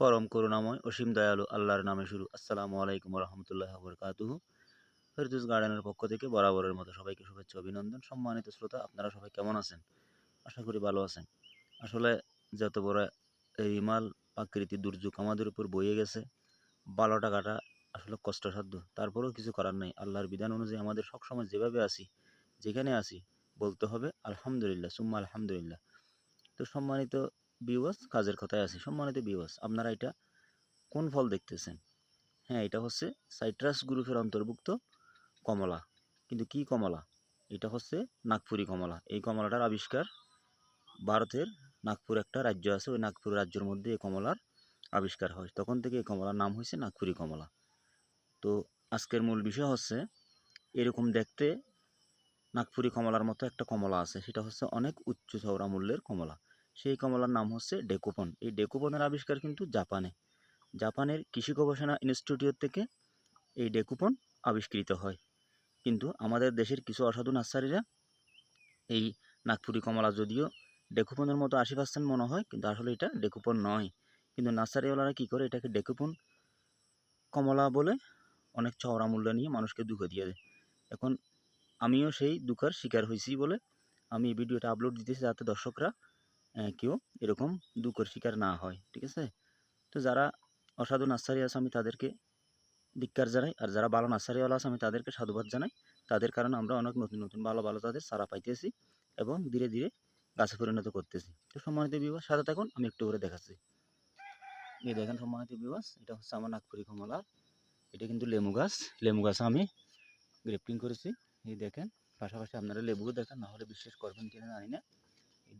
পরম করুণাময় অসীম দয়ালু আল্লাহর নামে শুরু। আসসালামু আলাইকুম রহমতুল্লাহ বরকাতুহু ফেরদুস গার্ডেনের পক্ষ থেকে বরাবরের মতো সবাইকে শুভেচ্ছা, অভিনন্দন। সম্মানিত শ্রোতা, আপনারা সবাই কেমন আছেন? আশা করি ভালো আছেন। আসলে যত বড় এই হিমাল প্রাকৃতিক দুর্যোগ আমাদের উপর বয়ে গেছে বারো টাকাটা আসলে কষ্টসাধ্য। তারপরেও কিছু করার নেই। আল্লাহর বিধান অনুযায়ী আমাদের সবসময় যেভাবে আসি যেখানে আসি বলতে হবে আলহামদুলিল্লাহ, সুম্মা আলহামদুলিল্লাহ। তো সম্মানিত বিওয়াস কাজের কথায় আছে, সম্মানিত বিওয়াস, আপনারা এটা কোন ফল দেখতেছেন? হ্যাঁ এটা হচ্ছে সাইট্রাস গ্রুপের অন্তর্ভুক্ত কমলা। কিন্তু কি কমলা? এটা হচ্ছে নাগপুরি কমলা। এই কমলাটার আবিষ্কার ভারতের নাগপুর একটা রাজ্য আছে, ওই নাগপুর রাজ্যের মধ্যে এই কমলার আবিষ্কার হয়। তখন থেকে এই কমলার নাম হয়েছে নাগপুরি কমলা। তো আজকের মূল বিষয় হচ্ছে এরকম দেখতে নাগপুরি কমলার মতো একটা কমলা আছে, সেটা হচ্ছে অনেক উচ্চ চওড়া মূল্যের কমলা। সেই কমলার নাম হচ্ছে ডেকোপন। এই ডেকোপনের আবিষ্কার কিন্তু জাপানে। জাপানের কৃষি গবেষণা ইনস্টিটিউট থেকে এই ডেকুপন আবিষ্কৃত হয়। কিন্তু আমাদের দেশের কিছু অসাধু নার্সারিরা এই নাগপুরি কমলা যদিও ডেকুপনের মতো আশি পার্সেন্ট মনে হয়, কিন্তু আসলে এটা ডেকুপন নয়। কিন্তু নার্সারিওয়ালারা কী করে, এটাকে ডেকুপন কমলা বলে অনেক চওড়া মূল্য নিয়ে মানুষকে দুঃখ দিয়ে দেয়। এখন আমিও সেই দুঃখের শিকার হয়েছি বলে আমি এই ভিডিওটা আপলোড দিতেছি যাতে দর্শকরা কেউ এরকম দুঃখের শিকার না হয়, ঠিক আছে? তো যারা অসাধু নার্সারি আছে, আমি তাদেরকে ধিক্কার জানাই, আর যারা ভালো নার্সারিওয়ালা আছে, আমি তাদেরকে সাধুবাদ জানাই। তাদের কারণে আমরা অনেক নতুন নতুন, ভালো ভালো তাদের সারা পাইতেছি এবং ধীরে ধীরে গাছে পরিণত করতেছি। তো সম্মানিত বিবাস সাথে থাকুন, আমি একটু করে দেখাচ্ছি। এই দেখেন সম্মানিত বিবাস এটা হচ্ছে আমার নাগপুরি কমলা এটা কিন্তু লেমু গাছ। লেমু গাছ আমি গ্রেফটিং করেছি। এই দেখেন, পাশাপাশি আপনারা লেবুও দেখেন নাহলে বিশ্বাস করবেন কিনা জানি না।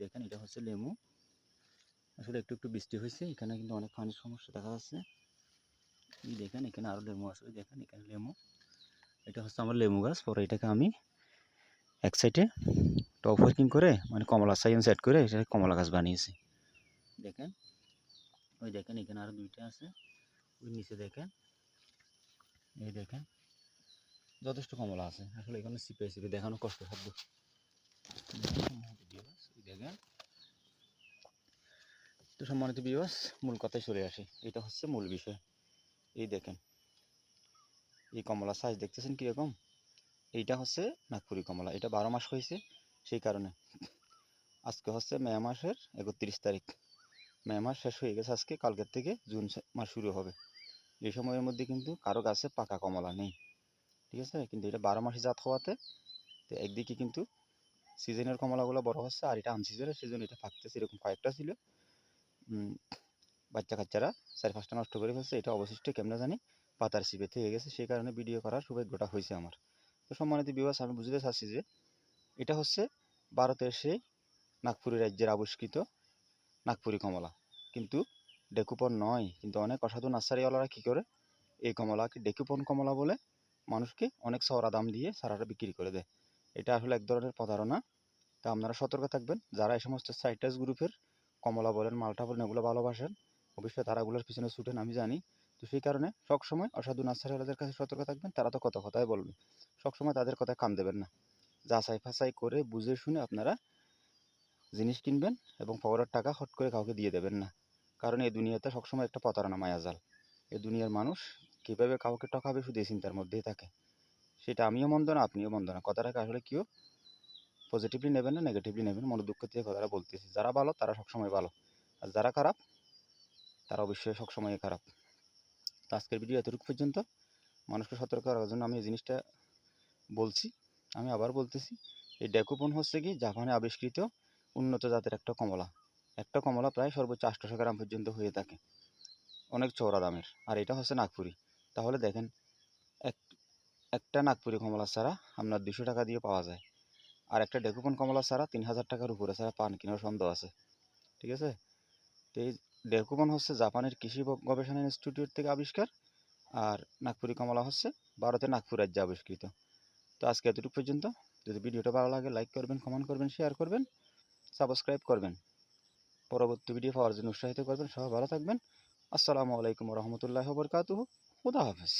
দেখেন, এটা হচ্ছে লেমু আসলে একটু একটু বৃষ্টি হয়েছে, এখানে কিন্তু অনেক পানির সমস্যা দেখা যাচ্ছে। এই দেখেন, এখানে আরও লেমু আছে দেখেন, এখানে লেমু এটা হচ্ছে আমার লেমু গাছ, পরে এটাকে আমি এক সাইডে টপ ওয়ার্কিং করে মানে কমলা সাইন সেট করে এটা কমলা গাছ বানিয়েছি। দেখেন, ওই দেখেন, এখানে আরও দুইটা আছে। ওই নিচে দেখেন, এই দেখেন, যথেষ্ট কমলা আছে। আসলে এখানে সিপে সিপে দেখানো কষ্ট থাকবে। দেখেন তো সম্মানিত বিবাস মূল কথায় চলে আসি। এটা হচ্ছে মূল বিষয়। এই দেখেন, এই কমলা সাইজ দেখতেছেন কীরকম? এইটা হচ্ছে নাগপুরি কমলা। এটা বারো মাস হয়েছে সেই কারণে। আজকে হচ্ছে মে মাসের একত্রিশ তারিখ। মে মাস শেষ হয়ে গেছে আজকে, কালকের থেকে জুন মাস শুরু হবে। এই সময়ের মধ্যে কিন্তু কারও গাছে পাকা কমলা নেই। ঠিক আছে? কিন্তু এটা বারো মাসে জাত হওয়াতে, তো একদিকে কিন্তু সিজনের কমলাগুলো বড় হচ্ছে আর এটা আনসিজনের সিজন এটা থাকতেছে এরকম কয়েকটা ছিল। বাচ্চা কাচ্চারা চার পাঁচটা নষ্ট করে ফেলছে, এটা অবশিষ্ট কেমনে জানি পাতার সিপে থেকে গেছে, সেই কারণে ভিডিও করার সৌভাগ্যটা হয়েছে আমার। তো সম্মানিত বিবাস আমি বুঝতে চাচ্ছি যে এটা হচ্ছে ভারতের সেই নাগপুরি রাজ্যের আবিষ্কৃত নাগপুরি কমলা। কিন্তু ডেকুপন নয়, কিন্তু অনেক অসাধু নার্সারিওয়ালারা কী করে এই কমলাকে ডেকুপন কমলা বলে মানুষকে অনেক সরা দাম দিয়ে সারাটা বিক্রি করে দেয়। এটা আসলে এক ধরনের প্রতারণা। তা আপনারা সতর্ক থাকবেন। যারা এই সমস্ত সাইটাস গ্রুপের কমলা বলেন, মালটা বলেন, এগুলো ভালোবাসেন, অবশ্যই তারা এগুলোর পিছনে ছুটেন, আমি জানি। তো সেই কারণে সবসময় অসাধু নার্সারিওয়ালাদের কাছে সতর্ক থাকবেন, তারা তো কত কথাই বলবে। সবসময় তাদের কথায় কাম দেবেন না। যাচাই ফাঁসাই করে, বুঝে শুনে আপনারা জিনিস কিনবেন এবং পকেটের টাকা হট করে কাউকে দিয়ে দেবেন না। কারণ এই দুনিয়াতে সবসময় একটা প্রতারণা মায়াজাল এই দুনিয়ার মানুষ কীভাবে কাউকে টকাবে শুধু এই চিন্তার মধ্যেই থাকে। সেটা আমিও মন্দ না, আপনিও মন্দ না। কথাটাকে আসলে কেউ পজিটিভলি নেবেন না নেগেটিভলি নেবেন মনে দুঃখ থেকে কথাটা বলতেছি। যারা ভালো, তারা সবসময় ভালো। আর যারা খারাপ, তারা অবশ্যই সবসময় খারাপ। তো আজকের ভিডিও এতটুকু পর্যন্ত। মানুষকে সতর্ক করার জন্য আমি এই জিনিসটা বলছি, আমি আবার বলতেছি। এই ডেকোপন হচ্ছে কি? জাপানে আবিষ্কৃত উন্নত জাতের একটা কমলা। একটা কমলা প্রায় সর্বোচ্চ আটশোশো গ্রাম পর্যন্ত হয়ে থাকে। অনেক চওড়া দামের। আর এটা হচ্ছে নাগপুরি। তাহলে দেখেন একটা নাগপুরি কমলা ছাড়া আপনার দুশো টাকা দিয়ে পাওয়া যায়। আর একটা ডেকুপন কমলা ছাড়া তিন হাজার টাকার উপরে ছাড়া পান কেনার সন্দেহ আছে। ঠিক আছে? তো এই ডেকুপন হচ্ছে জাপানের কৃষি গবেষণা ইনস্টিটিউট থেকে আবিষ্কার, আর নাগপুরি কমলা হচ্ছে ভারতের নাগপুর রাজ্যে আবিষ্কৃত। তো আজকে এতটুকু পর্যন্ত। যদি ভিডিওটা ভালো লাগে, লাইক করবেন, কমেন্ট করবেন, শেয়ার করবেন, সাবস্ক্রাইব করবেন। পরবর্তী ভিডিও পাওয়ার জন্য উৎসাহিত করবেন। সবাই ভালো থাকবেন। আসসালামু আলাইকুম রহমতুল্লাহ বরকাতুহ। খুদা হাফেজ।